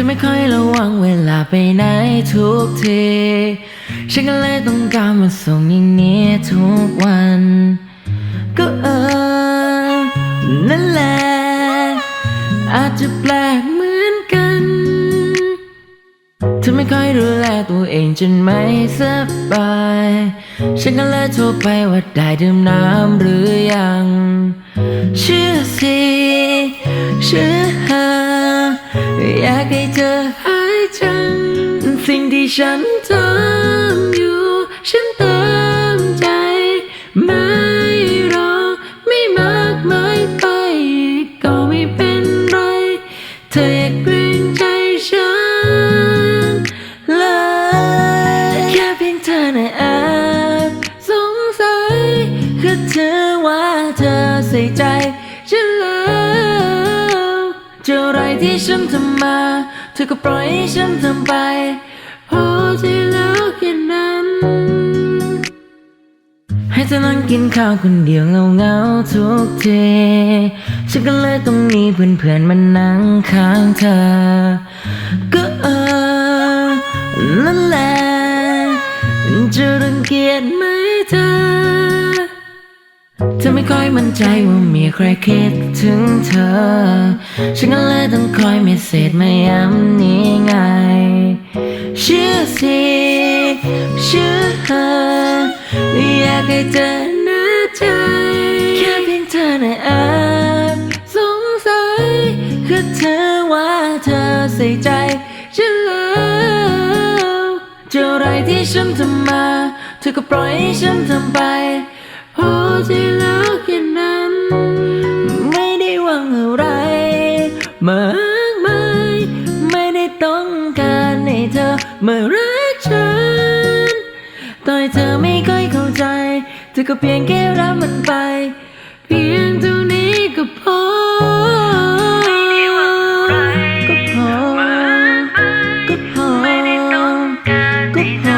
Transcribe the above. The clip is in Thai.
ธอไม่ค่อยระวังเวลาไปไหนทุกที ฉันก็เลยต้องการมาส่งอย่างนี้ทุกวัน ก็เออ นั่นแหละ อาจจะแปลกเหมือนกันเธอไม่ค่อยดูแลตัวเองจนไม่สบาย ฉันก็เลยโทรไปว่าได้ดื่มน้ำหรือยังเชื่อสิเชื่อหาอ อยากให้เธอหายจัง สิ่งที่ฉันทำอยู่ ฉันเติมใจ ไม่รอ ไม่มากมายไป ก็ไม่เป็นไร เธออย่าเกรงใจฉันเลย แค่เพียงเธอในะแอบสงสัยคือเธอว่าเธอใส่ใจ จออะไรที่ฉันทำมา เธอก็ปล่อยให้ฉันทำไปพอที่แล้วแค่นั้น ให้เธอนั่งกินข้าวคนเดียวเงาเงาทุกทีฉันก็เลยต้องมีเพื่อนๆมานั่งข้างเธอ ก็เออนั่นแหละจะรังเกียจไหมเธอ เธอไม่ค่อยมั่นใจว่ามีใครคิดถึงเธอ ฉันก็เลยต้องคอยมสเซจมาย้ำนี่ไงเชื่อสิเชื่อเธออยากให้เธอแน่ใจ แค่เพียงเธอนะแอบสงสัยคือเธอว่าเธอใส่ใจฉันแล้วเจออะไรที่ฉันทำมา เธอก็ปล่อยให้ฉันทำไป พอใจแล้วแค่นั้น ไม่ได้หวังอะไรมากมายไม่ได้ต้องการให้เธอมารักฉันต่อยเธอไม่ค่อยเข้าใจ เธอก็เพียงแค่รับมันไป เพียงเท่านี้ก็พอก็พอก็พอก็พอ